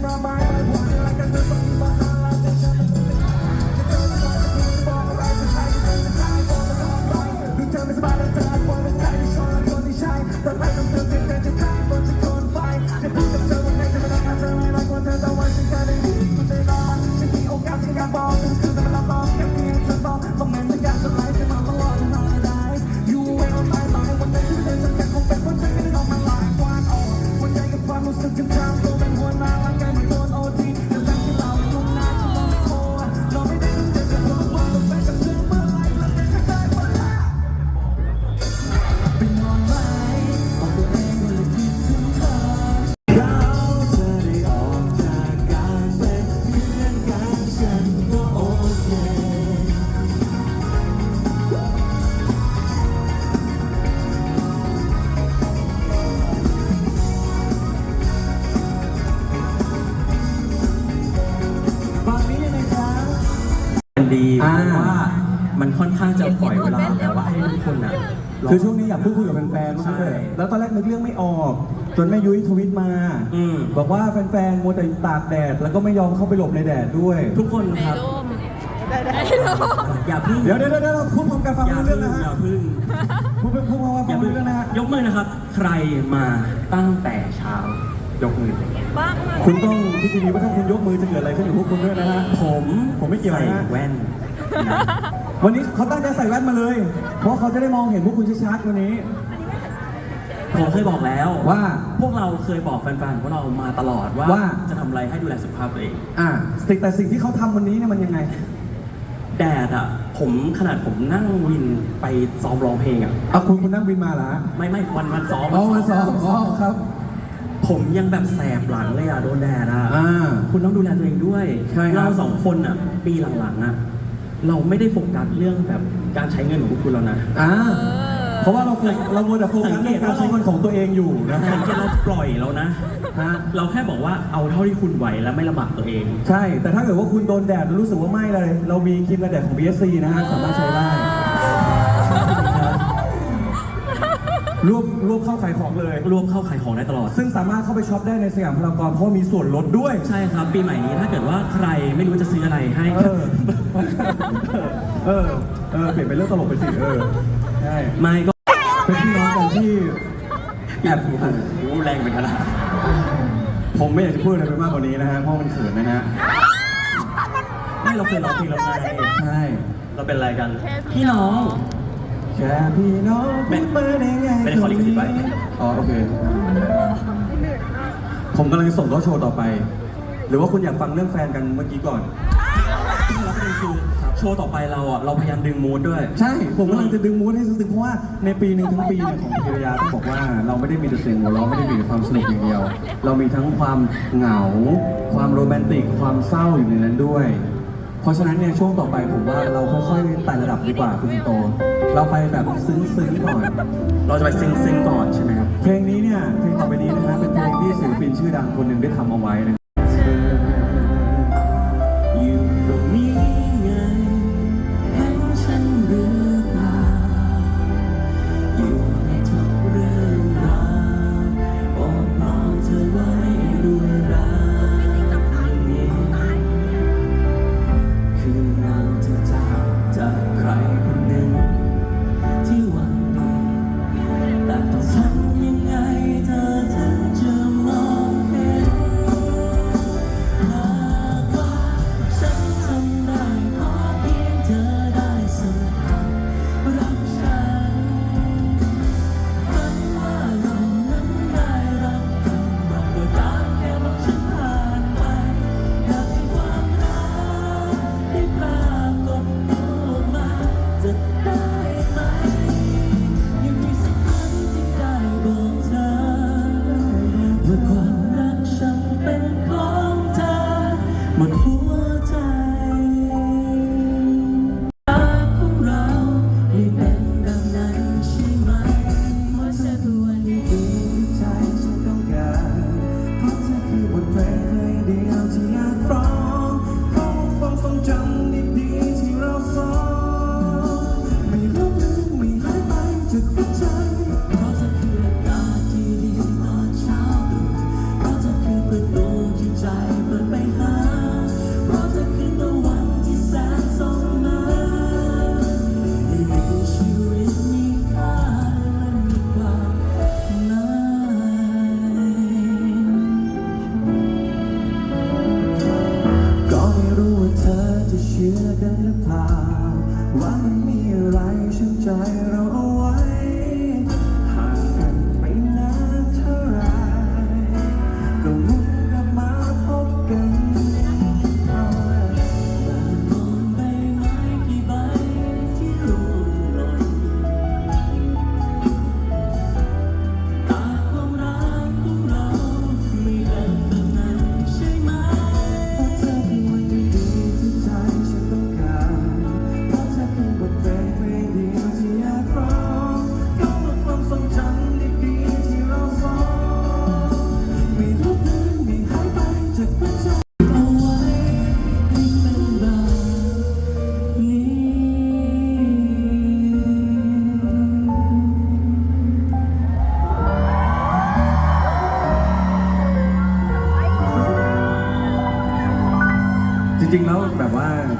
my. I'm like a พูดคุยกับแฟนๆใช่มากเลยแล้วตอนแรกนึกเรื่องไม่ออก จนแม่ยุ้ยทวิตมาอืม บอกว่าแฟนๆมัวแต่ตากแดด แล้วก็ไม่ยอมเข้าไปหลบในแดดด้วย ทุกคนครับอย่าพึ่งเดี๋ยวเดี๋ยวเดี๋ยวเราพูดพร้อมกันฟังอย่าไม่รู้พึ่เรื่องงนะอย่าฮะพึ่งพูดพูดพร้อมกันอฟัย่างไม่พึ่งรู้เรื่องนะฮะยกมือนะครับ ใครมาตั้งแต่เช้ายกมือบ้างมาคุณต้องคิดดีๆว่าถ้าคุณยกมือจะเกิดอะไรขึ้นกับพวกคุณด้วยนะฮะ ผมผมไม่เกี่ยวนะ ใส่แว่นนะ วันนี้เขาตั้งใจใส่แว่นมาเลย เพราะเขาจะได้มองเห็นพวกคุณชัดๆวันนี้ ผมเคยบอกแล้วว่าพวกเราเคยบอกแฟนๆของเรามาตลอดว่าว่า จะทำอะไรให้ดูแลสุขภาพตัวเอง อ่าสิ่งแต่สิ่งที่เขาทำวันนี้เนี่ยมันยังไง แดดอะ ผมขนาดผมนั่งวินไปซ้อมร้องเพลงอะ เอาคุณคุณนั่งบินมาเหรอฮะไม่ไม่วันวันซ้อมอ๋อวันสองอ๋อครับ ผมยังแบบแสบหลังเลยอะโดนแดดอะ อ่า คุณต้องดูแลตัวเองด้วย ใช่ครับ เราสองคนอะ ปีหลังๆอะ เราไม่ได้โฟกัสเรื่องแบบการใช้เงินของพวกคุณแล้วนะ อ่า เพราะว่าเราโฟกัสเราโมวแต่โฟกัสในการใช้เงินของตัวเองอยู่นะฮะสังเกตเราปล่อยแล้วนะฮะ เราแค่บอกว่าเอาเท่าที่คุณไหวและไม่ลำบากตัวเอง ใช่ แต่ถ้าเกิดว่าคุณโดนแดดแล้วรู้สึกว่าไม่เลย เรามีครีมกันแดดของ BSC นะฮะ สามารถใช้ได้ รวบรวบเข้าขายของเลย รวมเข้าขายของได้ตลอด ซึ่งสามารถเข้าไปช็อปได้ในสยามพารากอนเพราะว่ามีส่วนลดด้วย ใช่ครับ ปีใหม่นี้ถ้าเกิดว่าใครไม่รู้จะซื้ออะไรให้ เออ เออ เออ เปลี่ยนเป็นเรื่องตลกไปสิ เออ ใช่ ไม่ก็เป็นพี่น้องกันที่แอบโอ้โหแรงเป็นขนาดผมไม่อยากจะพูดอะไรไปมากกว่านี้นะฮะ เพราะมันเขินนะฮะ ไม่เราเคยร้องเพลงเราไงใช่ เราเป็นอะไรกัน พี่น้อง แค่พี่น้องไม่พูดมาได้ไงไม่ได้ขอลิขสิทธิ์ไว้ อ๋อโอเค ผมกำลังจะส่งเข้าโชว์ต่อไป หรือว่าคุณอยากฟังเรื่องแฟนกันเมื่อกี้ก่อน แล้วประเด็นคือโชว์ต่อไปเราอะเราพยายามดึงมูดด้วย ใช่ ผมกำลังจะดึงมูดให้ซึ้งๆเพราะว่าในปีหนึ่งทั้งปีเนี่ยของพิรยาต้องบอกว่าเราไม่ได้มีแต่เสียงหัวเราะไม่ได้มีแต่ความสนุกอย่างเดียว เรามีทั้งความเหงา ความโรแมนติก ความเศร้าอยู่ในนั้นด้วย เพราะฉะนั้นเนี่ยช่วงต่อไปผมว่าเราค่อยๆไต่ระดับดีกว่าคุณสิงโต เราไปแบบซึ้งๆก่อน เราจะไปซิงซิงก่อนใช่ไหมครับ เพลงนี้เนี่ยเพลงต่อไปนี้นะฮะเป็นเพลงที่ศิลปินชื่อดังคนหนึ่งได้ทำเอาไว้นะครับ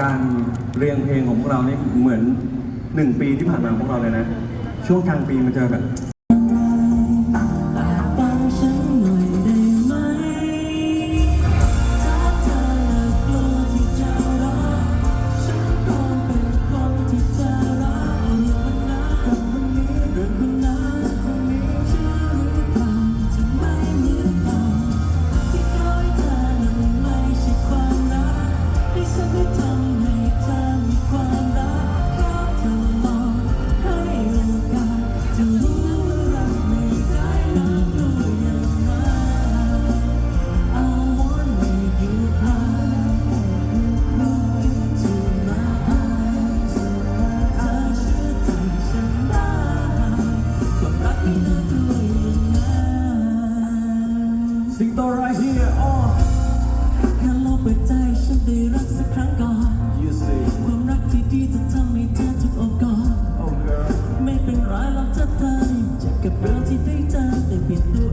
การเรียงเพลงของพวกเรานี่เหมือนหนึ่งปีที่ผ่านมาของเราเลยนะ ช่วงกลางปีมันจะแบบ ปิดใจฉันได้รักสักครั้งก่อน ความรักที่ดีจะทำให้เธอถูกอกกอดไม่เป็นไรหรอกถ้เธอเจ็บกับเรื่ที่ได้เจอแต่เปลี่ยนตัว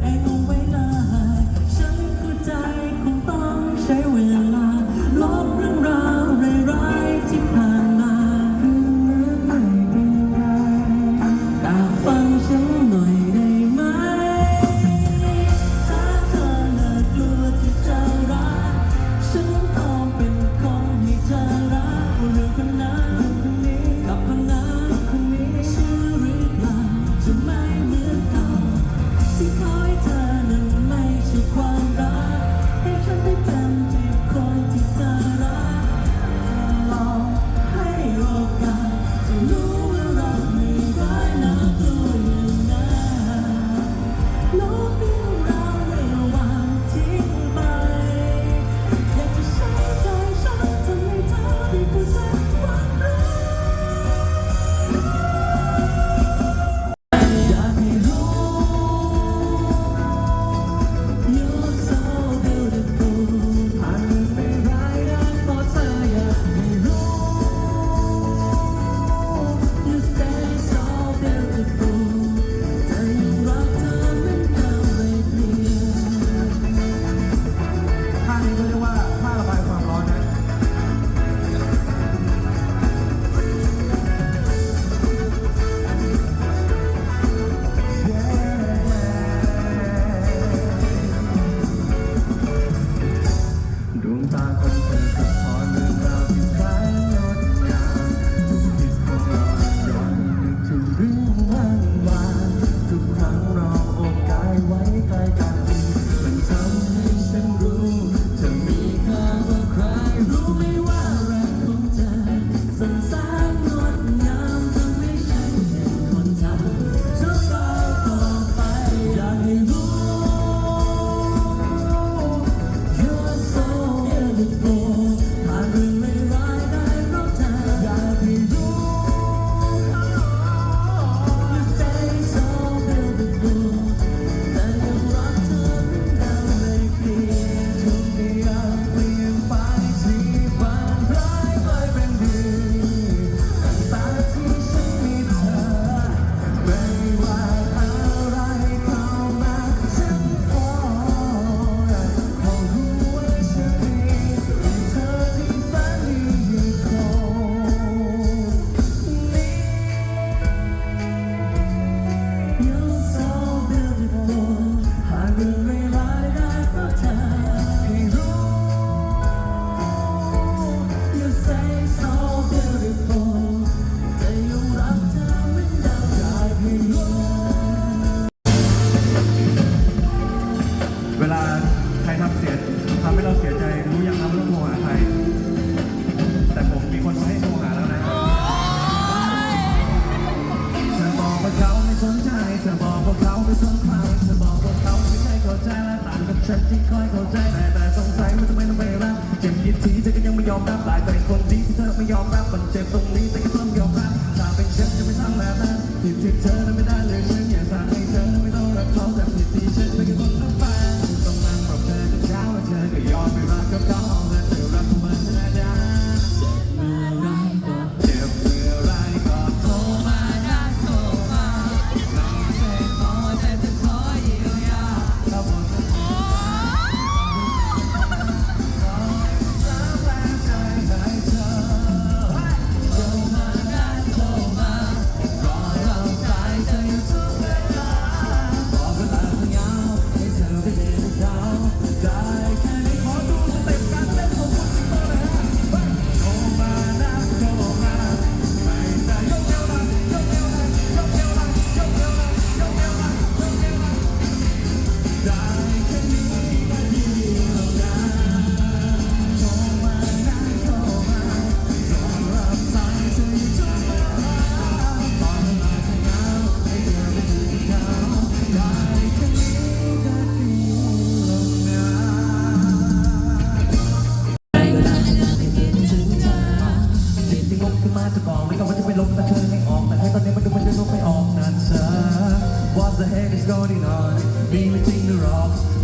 going on, me between the rocks.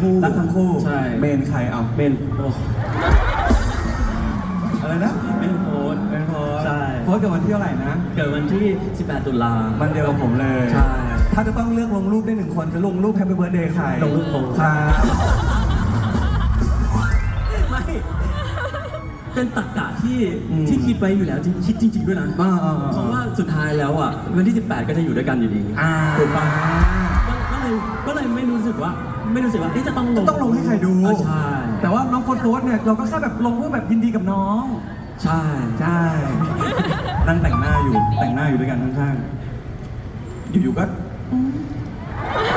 คู่รักทั้งคู่ใช่ เมนใครเอาเมนโออะไรนะเมนโพสเมนโพสใช่ โพสต์กิดวันที่เท่าไหร่นะ เกิดวันที่ 18 ตุลา มันเดียวกับผมเลยใช่ ถ้าจะต้องเลือกลงรูปได้หนึ่งคนจะลงรูปแฮปปี้เบิร์ดเดย์ใครลงรูปผม ครับไม่เป็นตรรกะที่ที่คิดไว้อยู่แล้วคิดจริง ๆ ด้วยนะเพราะว่าสุดท้ายแล้วอะวันที่ 18 ก็จะอยู่ด้วยกันอยู่ดี อ่าถูกปะ ลยไม่รู้สึกว่า ไม่รู้สึกว่าที่จะต้องลงต้องลงให้ใครดูใช่แต่ว่าน้องโฟร์โสเนี่ยเราก็แค่แบบลงเพื่อแบบยินดีกับน้อง ใช่ใช่นั่งแต่งหน้าอยู่แต่งหน้าอยู่ด้วยกันข้างๆอยู่ๆก็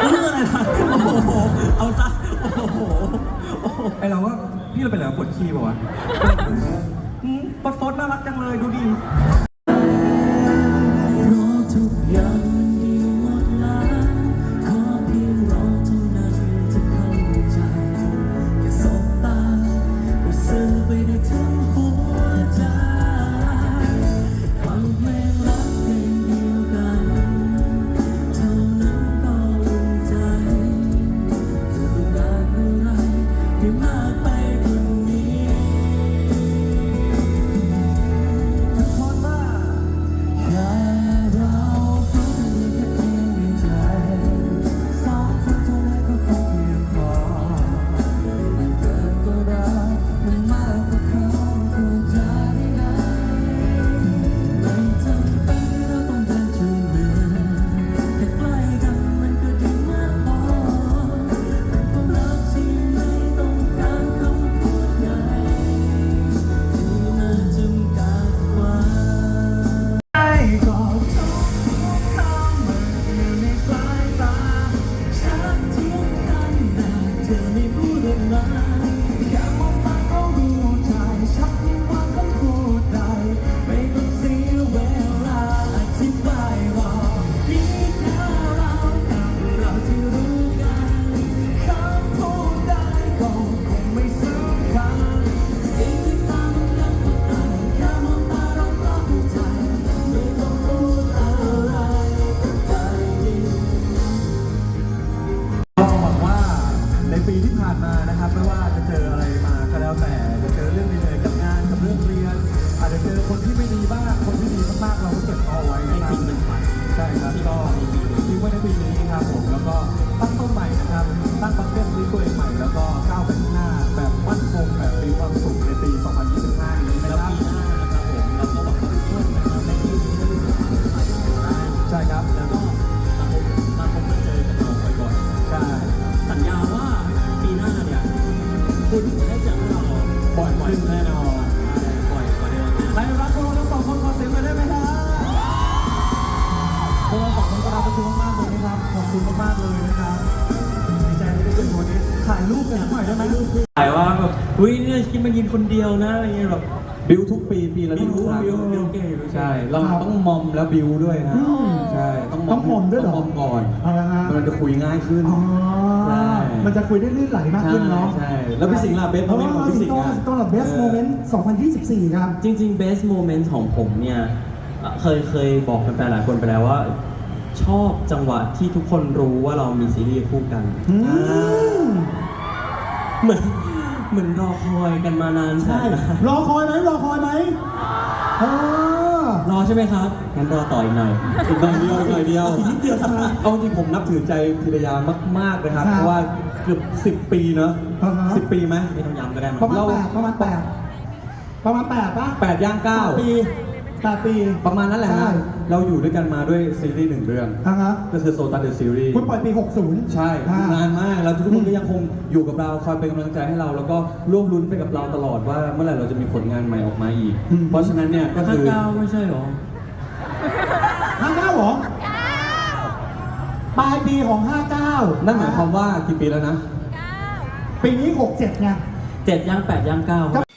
เรื่องอะไรล่ะโอ้โหเอาซะโอ้โหไอเราก็พี่เราไปแล้วปวดขี้ป่าวะอืมโฟร์โสน่ารักจังเลยดูดี นะครับ ไม่ว่าจะเจออะไรมาก็แล้วแต่จะเจอเรื่องเหนื่อยๆกับงานกับเรื่องเรียน อาจจะเจอคนที่ไม่ดีบ้างคนที่ดีมากๆเราก็เก็บเอาไว้นะให้ครัฝันใช่ครับก็ทิ้งไว้ในปีนี้ครับผมแล้วก็ตั้งต้นใหม่นะครับตั้งบัคเก็ตลิ้ต์ตัวเองใหม่แล้วก็ก้าวไปข้างหน้าแบบมั่นคงแบบมีความสุข คุณจะได้เจอเราบ่อยขึ้นแน่นอนบ่อยกว่าเดิมใครรักพวกเราทั้งสองคนขอเสียงหน่อยได้ไหมครับพวกเราสองคนก็รักกันมากๆเลยนะครับ ขอบคุณมากๆเลยนะครับดีใจที่ได้เจอวันนี้ถ่ายรูปกันสักหน่อยได้ไหมถ่ายว่าแบบอุ้ยเนี่ยคิดมายินคนเดียวนะอะไรเงี้ยแบบบิวทุกปีปีละบิวบิวบิวเก่งใช่ เราต้องมอมแล้วบิวด้วยนะ ใช่ ต้องมอมด้วยเหรอมอมก่อนอาละฮะ มันจะคุยง่ายขึ้น อ๋อ ใช่ มันจะคุยได้ลื่นไหลมากขึ้นเนาะใช่ใช่แล้วพี่สิงห์ล่ะ best moment ของพี่สิงห์อะสิงโตล่ะ best moment 2024 ครับ จริงๆ best moment ของผมเนี่ยเอ่อเคยเคยบอกแฟนๆหลายคนไปแล้วว่า ชอบจังหวะที่ทุกคนรู้ว่าเรามีซีรีส์คู่กันอืมเหมือนเหมือนรอคอยกันมานานแสใช่นนานรอคอยไหมรอคอยไหมเออ รอใช่ไหมครับ งั้นรอต่ออีกหน่อยอีกหน่อยเดียวอีกหน่อยเดียวอีกนิดเดียวใช่ไหม เอาจริงผมนับถือใจพิรยามากๆเลยครับ ครับเพราะว่าเกือบสิบปีเนอะอ่าฮะ สิบปีไหมไม่ต้องย้ำก็ได้มั้งประมาณเราแปดประมาณแปดประมาณแปดป่ะแปดย่างเก้าแปดปีแปดปีประมาณนั้นแหละใช่ฮะ เราอยู่ด้วยกันมาด้วยซีรีส์หนึ่งเรื่อง อะฮะก็คือโซตัสเดอะซีรีส์คุณปล่อยปี 60 ใช่อ่นานมากแล้วทุกคนก็ยังคงอยู่กับเราคอยเป็นกำลังใจให้เรา แล้วก็ร่วมลุ้นไปกับเราตลอดว่าเมื่อไหร่เราจะมีผลงานใหม่ออกมาอีก อืม เพราะฉะนั้นเนี่ยก็ห้าคือเก้าไม่ใช่หรอ ห้าเก้าเหรอปลายปีของ 59นั่นหมายความว่ากี่ปีแล้วนะ ปีนี้ 67ไง เจ็ดย่างแปดย่างเก้าครับ